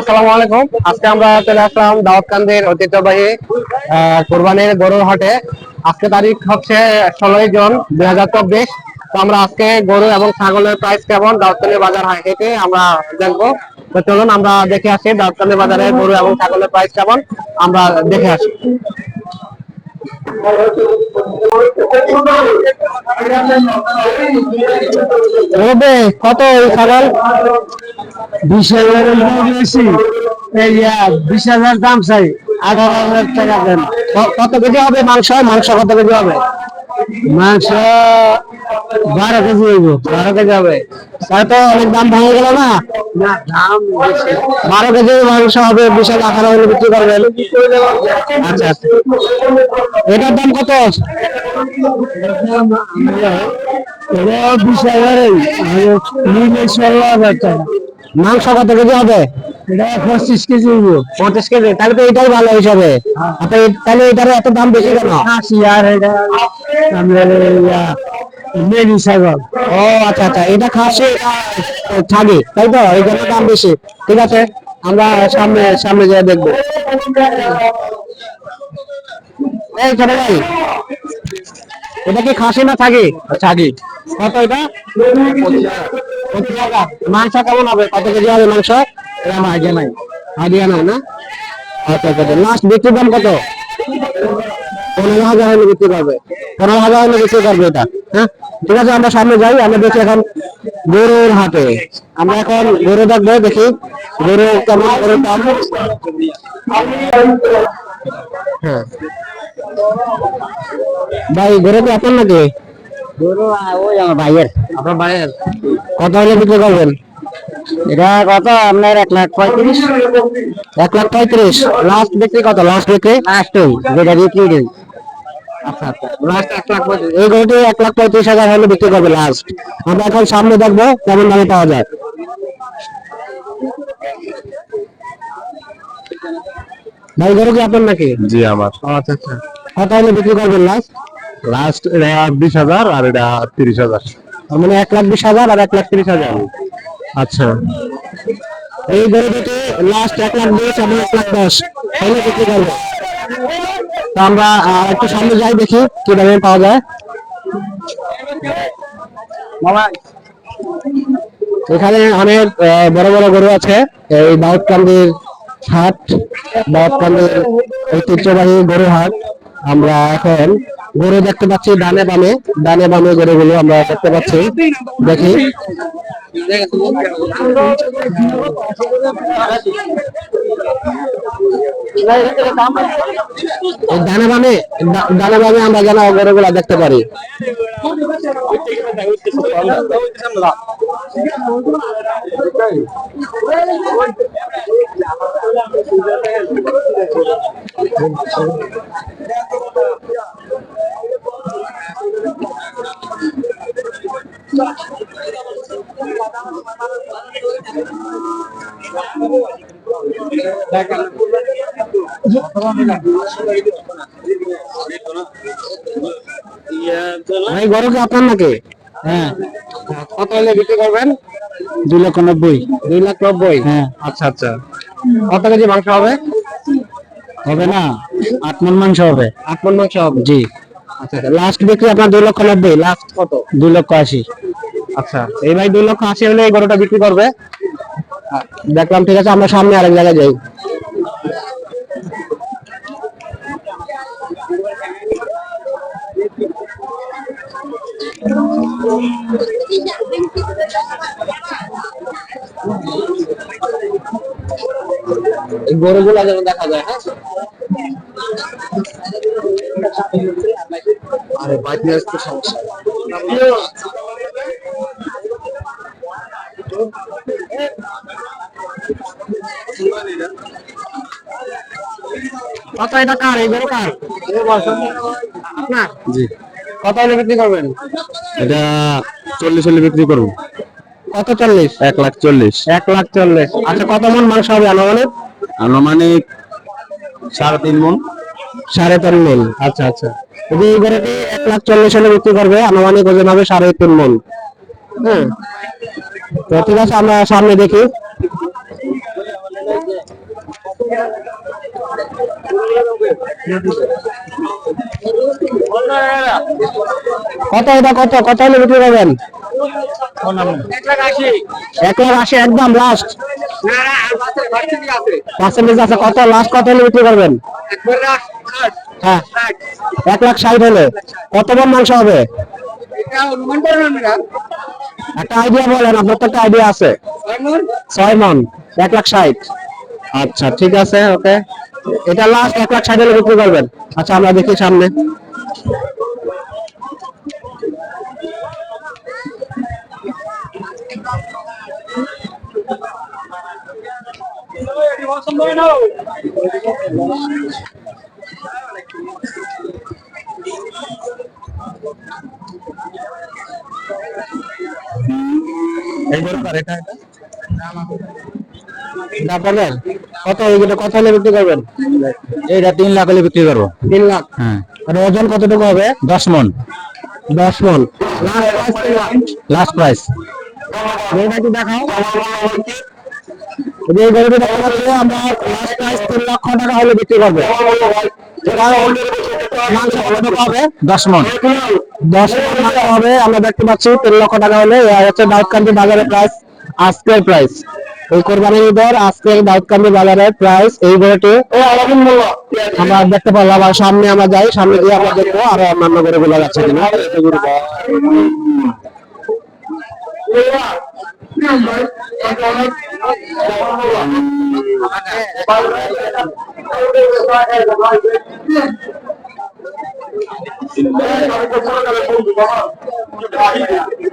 আসসালামু আলাইকুম। আজকে আমরা চলে আসলাম দাওয়াতকান্দির ঐতিহ্যবাহী কোরবানির গরুর হাটে। আজকে তারিখ হচ্ছে ষোলোই জুন দুই হাজার চব্বিশ। তো আমরা আজকে গরু এবং ছাগলের প্রাইস কেমন দাউদকান্দি বাজার হেঁটে আমরা দেখব তো চলুন আমরা দেখে আসি দাউদকান্দি বাজারে গরু এবং ছাগলের প্রাইস কেমন, আমরা দেখে আসি। রবে কত ওই ছাগল? বিশ হাজারের বেশি। বিশ হাজার দাম চাই, আঠারো হাজার টাকা দেন। কত কেজি হবে মাংস? মাংস কত কেজি হবে? মাংস বারো কেজি হইব বারো কেজি হবে। তো অনেক দাম ভেঙে গেল না? না দাম বারো কেজি মাংস হবে বিশাল আঠারো হলে বিক্রি করবেন আচ্ছা আচ্ছা। এটার দাম কত? বিশ হাজার মাংস কত কেজি হবে? এটা পঁচিশ কেজি হইব। পঞ্চাশ কেজি তাহলে তো এটাই ভালো হিসাবে। তাহলে এটার এত দাম বেশি কেন? আশি আর এটা আপনার মেরি ছাগল। ও আচ্ছা আচ্ছা এটা খাসি ছাগি তাই তো? এই জন্য দাম বেশি। ঠিক আছে আমরা সামনে সামনে যেয়ে দেখব। এই ছোট ভাই এটা কি খাসি না ছাগি? ছাগি। কত এটা? মাংস কেমন হবে? কত কেজি হবে মাংস? এটা আমার নাই। না? আচ্ছা আচ্ছা লাস্ট বিক্রির দাম কত? পনেরো হাজার হলে বিক্রি করবে। পনেরো হাজার হলে বিক্রি করবে এটা হ্যাঁ? ঠিক আছে আমরা সামনে যাই। আমরা দেখি এখন গরুর হাটে। আমরা এখন গরু দেখব দেখি। গরু কেমন দাম? হ্যাঁ। ভাই গরু কি আপনার নাকি? গরু ওই আমার ভাইয়ের। আপনার ভাইয়ের? কত হলে বিক্রি করবেন? এটা কত? আপনার এক লাখ পঁয়ত্রিশ। এক লাখ পঁয়ত্রিশ। লাস্ট বিক্রি কত? লাস্ট বিক্রি? লাস্ট ওই যেটা বিক্রি দেই। আচ্ছা আচ্ছা। এই গরুটি এক লাখ পঁয়ত্রিশ হাজার হলে বিক্রি করবে লাস্ট আমরা এখন সামনে দেখব কেমন দামে পাওয়া যায়। ভাই গরু কি আপনার নাকি? জি আমার। আচ্ছা আচ্ছা। কত হলে বিক্রি করবেন লাস্ট লাস্ট এটা বিশ হাজার আর এটা তিরিশ হাজার। মানে এক লাখ বিশ হাজার আর এক লাখ তিরিশ হাজার। আচ্ছা। এই গরু দুটি লাস্ট এক লাখ বিশ এবং এক লাখ দশ। হলে বিক্রি করব। তো আমরা একটু সামনে যাই দেখি কি দামে পাওয়া যায়। এখানে অনেক বড় বড় গরু আছে। এই দাউদকান্দির হাট দাউদকান্দির ঐতিহ্যবাহী গরু হাট আমরা এখন গরু দেখতে পাচ্ছি ডানে বামে ডানে বামে গরুগুলো আমরা দেখতে পাচ্ছি। দেখি। ডানে বামে ডানে বামে আমরা যেন গরুগুলা দেখতে পারি। ভাই গরু কি আপনার নাকি? হ্যাঁ। কত হলে বিক্রি করবেন? দুই লক্ষ নব্বই। দুই লাখ নব্বই? হ্যাঁ। আচ্ছা আচ্ছা। কত কেজি মাংস হবে? হবে না আট মন মাংস হবে। আট মন মাংস হবে? জি। আচ্ছা লাস্ট বিক্রি আপনার দুই লক্ষ নব্বই লাস্ট কত? দুই লক্ষ আশি। আচ্ছা এই ভাই দুই লক্ষ আশি হলে এই গরুটা বিক্রি করবে? দেখলাম ঠিক আছে আমরা সামনে আরেক জায়গায় যাই। গরুগুলা যেন দেখা যায় হ্যাঁ? আরে নিয়ে আসতে সমস্যা। কত এটা কার? এই গরু কার? আপনার? জি। কত হলে বিক্রি করবেন? এটা চল্লিশ হলে বিক্রি করব। কত চল্লিশ? এক লাখ চল্লিশ। এক লাখ চল্লিশ। আচ্ছা কত মন মাংস হবে আনুমানিক? আনুমানিক সাড়ে তিন মন। সাড়ে তিন মন। আচ্ছা আচ্ছা। যদি এই গরুটি এক লাখ চল্লিশ হলে বিক্রি করবে আনুমানিক ওজন হবে সাড়ে তিন মন। হ্যাঁ তো ঠিক আছে আমরা সামনে দেখি। কত এটা কত? কত হলে বিক্রি করবেন? এক লাখ হ্যাঁ। হলে। কত মাংস হবে? একটা আইডিয়া আপনার তো আইডিয়া আছে। ছয় মন? এক লাখ ষাট। আচ্ছা ঠিক আছে ওকে এটা লাস্ট এক লাখ ষাট হলে বিক্রি করবেন। আচ্ছা আমরা দেখি সামনে। তারপরে কত কত হলে বিক্রি করবেন? এইটা তিন লাখ হলে বিক্রি করব। তিন লাখ। হ্যাঁ। আর ওজন কতটুকু হবে? দশ মন। দশ মন। লাস্ট প্রাইস এটা কি দেখাও। এই যে গরুটি দেখা যাচ্ছে আমরা লাস্ট প্রাইস তিন লক্ষ টাকা হলে বিক্রি করব। দশ মন। দশ মাংস হবে। আমরা দেখতে পাচ্ছি তিন লক্ষ টাকা হলে। হচ্ছে দাউদকান্দি বাজারের প্রাইস আজকের প্রাইস এই কোরবানির ঈদের আজকে দাউদকান্দি বাজারের প্রাইস এই গরুটি আমরা দেখতে পারলাম আর সামনে আমরা যাই, সামনে গিয়ে আমরা দেখব আরও অন্যান্য গরুগুলো যাচ্ছে কিনা গরু পাওয়া।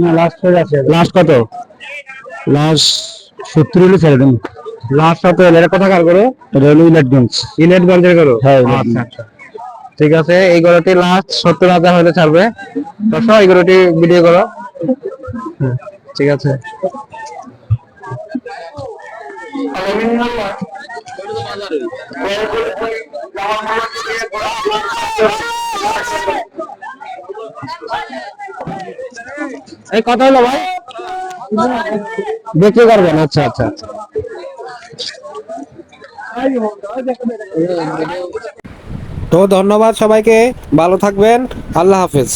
না লাস্ট হয়ে আছে। লাস্ট কত? লাস্ট সত্তর হলে ছেড়ে দেন। লাস্ট কত? হলো এটা কোথাকার করো এটা হলো ইলেটগঞ্জ ইলেটগঞ্জের করো হ্যাঁ, আচ্ছা আচ্ছা। ঠিক আছে এই গরুটি লাস্ট সত্তর হাজার হলে ছাড়বে। দর্শক এই গরুটি ভিডিও করো। ঠিক আছে। এই কত হলো ভাই। বিক্রি করবেন আচ্ছা আচ্ছা আচ্ছা। তো ধন্যবাদ সবাইকে, ভালো থাকবেন, আল্লাহ হাফেজ।